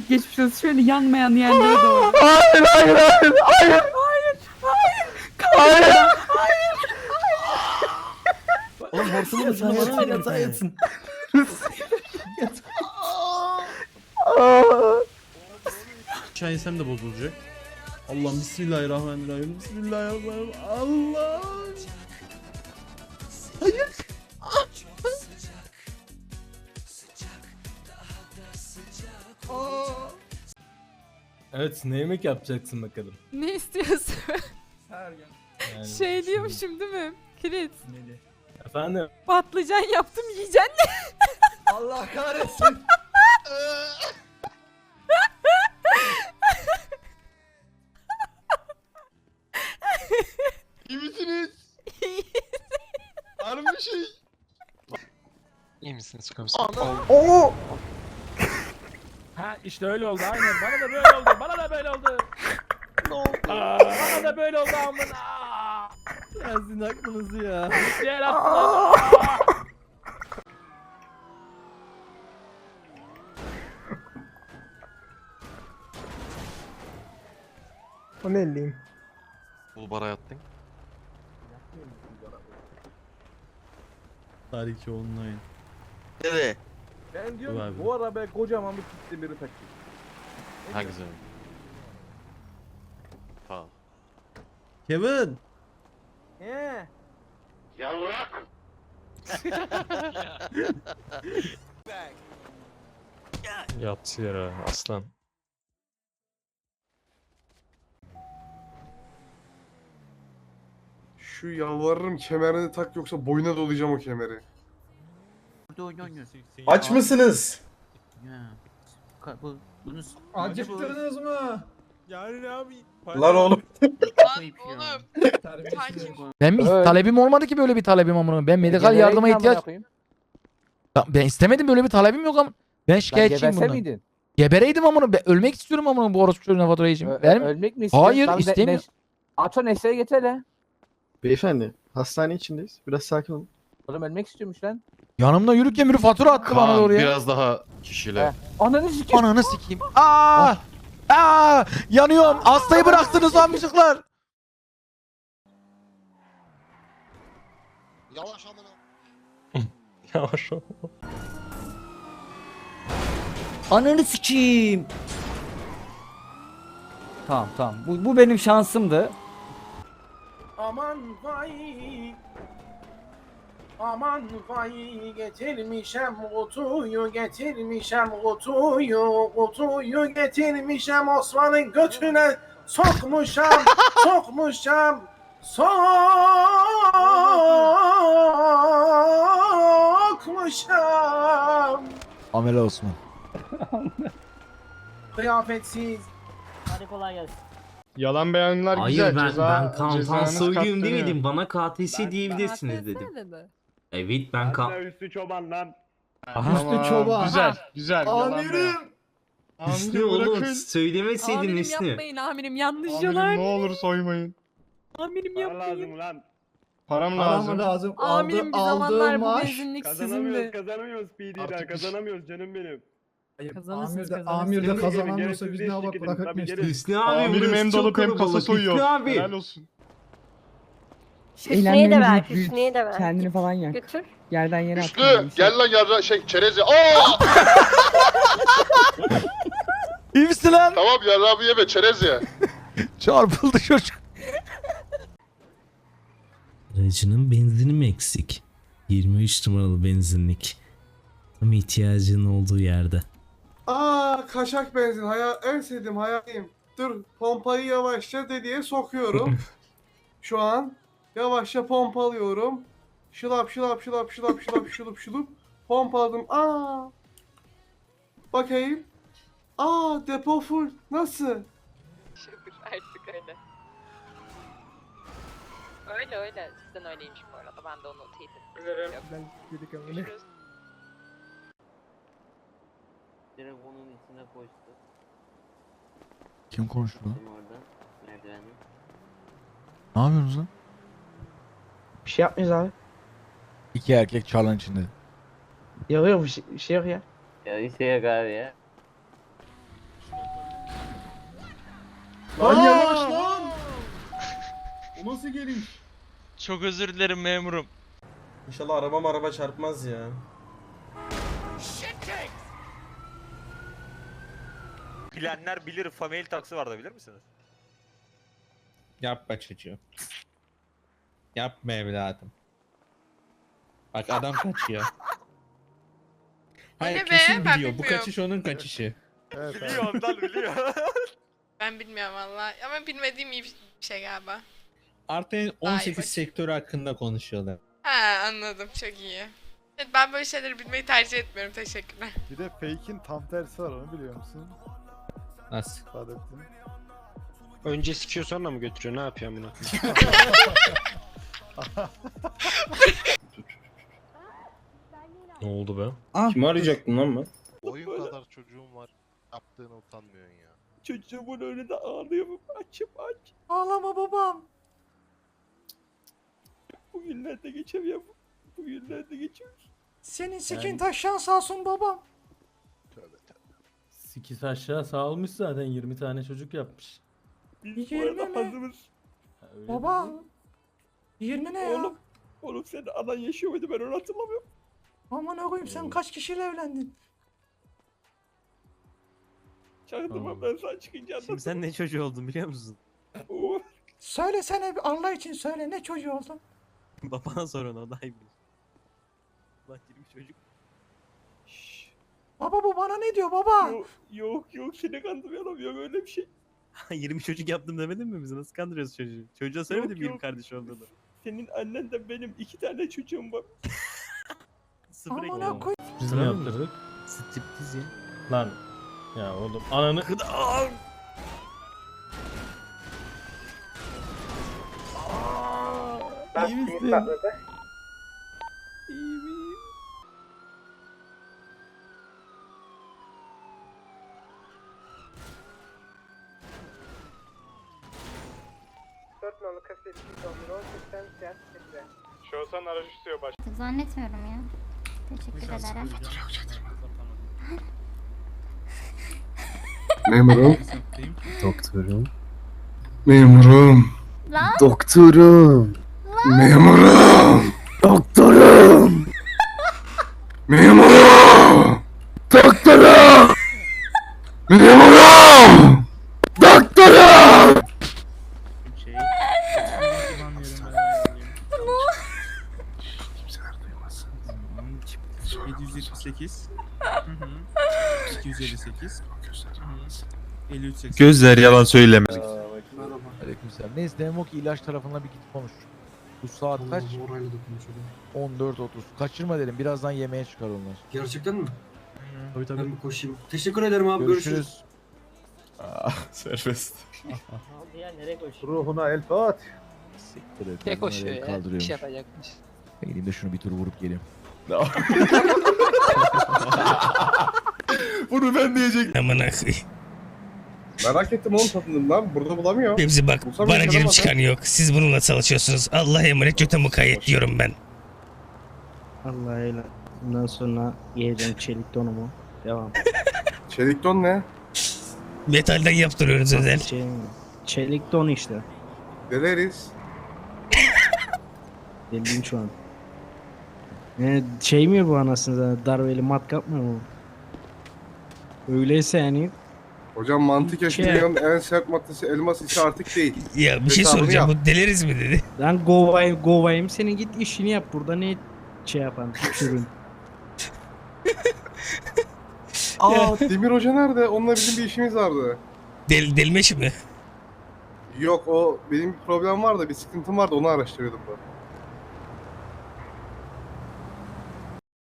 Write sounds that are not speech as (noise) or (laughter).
çok geçmiş olsun. Şöyle yanmayan yerlere doğru. Hayır hayır hayır hayır. Hayır. Oğlum hortumu da sen bana ver yatağa yatsın. Aşağı insem de bozulacak. Allah'ım bismillahirrahmanirrahim. Bismillahirrahmanirrahim. Allah. Evet ne yemek yapacaksın bakalım. Ne istiyorsun? Yani şey diyormuşum değil mi? Kilit. Efendim Patlıcan yaptım yiyeceksin. (laughs) Allah kahretsin. (laughs) İyi misiniz? Var mı bir şey? İyi misiniz komiserim? Oo. Ha işte öyle oldu aynen bana da böyle oldu bana da böyle oldu. Ne oldu? Aa, bana da böyle oldu amına. Ya sizin aklınızı ya. Diğer. Aa. O ne elliyim? Bulbara yattın. Tariki online. Nereye? Ben diyorum abi. ki bu arabaya kocaman bir kitli biri takayım. Ha güzel. Tamam. Kevin. He. (laughs) Yat yere aslan. Şu yalvarırım kemerini tak yoksa boyuna dolayacağım o kemeri. Aç mısınız? Acıktınız mı? Yani abi. Lan oğlum. Ben bir talebim olmadı ki böyle bir talebim amına. Ben medikal yardıma ihtiyaç. Ya Ben istemedim böyle bir talebim yok ama. Ben şikayetçiyim bundan. miydin? Gebereydim amına. Ben ölmek istiyorum amına bu orospu çocuğuna fatura için. Ö- mi? ölmek mi Hayır, Tamam, ne- istemiyorum. ne- Aç o Nesli'ye getir hele. Beyefendi hastane içindeyiz. Biraz sakin olun. Oğlum ölmek istiyormuş lan. Yanımda yürürken biri fatura attı bana Kaan doğru ya. biraz daha kişiyle. He. Ananı sikeyim. Ananı sikeyim. Aa! Aa! Yanıyorum. Hastayı bıraktınız amcıklar. Yavaş amına. (laughs) Yavaş ol. Ananı sikeyim. Tamam tamam. Bu, bu benim şansımdı. Aman vay. Aman vay getirmişem kutuyu getirmişem kutuyu kutuyu getirmişem Osman'ın götüne sokmuşam (laughs) sokmuşam sokmuşam Amele Osman. (laughs) kıyafetsiz Hadi kolay gelsin. Yalan beyanlar Hayır güzel. ben, ceza, ben Kaan cezanız Soygüm katlanıyor. demedim. Bana KTC diyebilirsiniz dedim. Evet ben Kaan. üstü çoban lan Tamam, çoban. Güzel güzel. yalan. Amirim. Hüsnü Amirim oğlum bırakın. söylemeseydin amirim Hüsnü. yapmayın amirim yanlış Amirim ne olur soymayın. Amirim yapmayın. lan Param lazım. lazım. Amirim bir zamanlar bu benzinlik Kazanamıyoruz sizindi. kazanamıyoruz PD'den Artık kazanamıyoruz canım benim Kazanırsınız Amir de, kazanırsınız. amir de Gelin, kazanamıyorsa biz ne yapalım gelin, bırakıp tabii, geçtik. gelin. Hüsnü abi Amirim burası hem çok hem kasa kalabalık. soyuyor. Hüsnü abi. Helal olsun. Hüsnü'ye de ver. Hüsnü'ye de ver. Kendini falan yak. Götür. Yerden yere Üstü gel lan yarra şey çerezi. Aa! İyi misin lan? tamam yarra bir yeme çerez ye. (laughs) Çarpıldı çocuk. Aracının benzini mi eksik? 23 numaralı benzinlik. Tam ihtiyacın olduğu yerde. Aa kaşak benzin hayal en sevdiğim hayalim. Dur pompayı yavaşça dediye sokuyorum. (laughs) Şu an yavaşça pompalıyorum. Şılap şılap şılap şılap şılap (laughs) şulup şulup pompaladım. Aa. Bakayım. Aa depo full. Nasıl? Artık (laughs) öyle. Öyle öyle. Sizden öyleymiş bu arada. Ben de onu teyit ettim. Görüşürüz. Telefonun içine koştu. Kim konuştu lan? Orada. Merdivende. Ne yapıyorsunuz lan? Bir şey yapmıyoruz abi. İki erkek çarlan içinde. Yok yok bir şey, bir şey yok ya. Ya bir şey yok abi ya. Lan yavaş lan. O nasıl geliş? Çok özür dilerim memurum. İnşallah arabam araba çarpmaz ya. Bilenler bilir family taksi vardı bilir misiniz? Yapma çocuğum. Yapma evladım. Bak adam (laughs) kaçıyor. Hayır ne be? kesin Ben biliyor. Bu bilmiyorum. kaçış onun kaçışı. Biliyor ondan biliyor. (laughs) Ben bilmiyorum valla. Ama bilmediğim iyi bir şey galiba. Artı Vay 18 be. sektörü hakkında konuşuyorlar. Ha anladım çok iyi. Evet, ben böyle şeyleri bilmeyi tercih etmiyorum. Teşekkürler. Bir de fake'in tam tersi var onu biliyor musun? Nasıl? Saadettin. Önce sikiyor sonra mı götürüyor? Ne yapıyor bunu? (laughs) ne oldu be? Kimi arayacaktın lan ben? Oyun kadar çocuğum var. Yaptığına utanmıyorsun ya. Çocuğumun önünde ağlıyorum. Açım aç. Ağlama babam. Bugünlerde geçemiyorum. Bugünlerde geçemiyorum. Senin sikin taşan sağ olsun babam. Tövbe tövbe. Sikis aşağı sağılmış zaten 20 tane çocuk yapmış. Biz bu arada hazırız. Baba. 20 ne ya? Oğlum, oğlum senin anan yaşıyor muydu ben onu hatırlamıyorum. Aman koyayım sen kaç kişiyle evlendin? Çaktırma ben sana çıkınca anlatırım. sen ne çocuğu oldun biliyor musun? (laughs) Oo, Söylesene bir Allah için söyle ne çocuğu oldun? (laughs) Babana sor onu o daha iyi bilir. Ulan 20 çocuk. Baba bu bana ne diyor baba? Yok yok yok seni kandırmayalım yok öyle bir şey. (laughs) 20 çocuk yaptım demedin mi bize? Nasıl kandırıyoruz çocuğu? Çocuğa söylemedim Yok, 20 yok. kardeş olduğunu. Senin annen de benim iki tane çocuğum var. (laughs) Sıfır Aman koy. Biz mi yaptırdık? Striptiz ya. Lan ya oğlum ananı İyi misin? Şosan aracı istiyor baş. Zannetmiyorum ya. Teşekkür ederim. (laughs) Memurum. Doktorum. Memurum. Lan Doktorum. Memurum. Doktorum. (laughs) Memurum. Doktorum. Memurum. Doktorum. Şey. Kimseler duymasın. 778. 258. Gözler yalan söylemez. Aleykümselam. Neyse Demok ilaç tarafına bir git konuş. Bu saat kaç? 14.30. Kaçırma dedim. Birazdan yemeğe çıkar onlar. Gerçekten mi? Tabii tabii. Ben bir koşayım. Teşekkür ederim abi. Görüşürüz. Serbest. Ya nereye koşayım? Ruhuna el fat. Siktir et. Tek koşuyor ya. Bir şey yapacakmış. Ben Gideyim de şunu bir tur vurup geleyim. (laughs) Bunu ben diyecektim. Aman akı. Merak ettim oğlum tadını lan. Burada bulamıyor. Hepsi bak Bulsam bana girip çıkan yok. Siz bununla çalışıyorsunuz. Allah'a emanet göte mukayyet diyorum ben. Allah eyle. Bundan sonra yiyeceğim çelik donumu. Devam. (laughs) Çelik don ne? Metalden yaptırıyoruz özel. Şey, çelik don işte. Deleriz. Deliyim şu an. Ne şey mi bu anasını satayım, darbeli matkap mı bu? Öyleyse yani Hocam mantık Şey- en sert maddesi elmas ise artık değil. (laughs) Ya bir şey Hesabını soracağım. Bu deliriz mi dedi. ben govayım govayım senin git işini yap burada ne şey yapan (laughs) sürün. (laughs) Aa Demir Hoca nerede? Onunla bizim bir işimiz vardı. Del, delmeş mi? Yok o benim bir problem var da bir sıkıntım vardı onu araştırıyordum ben.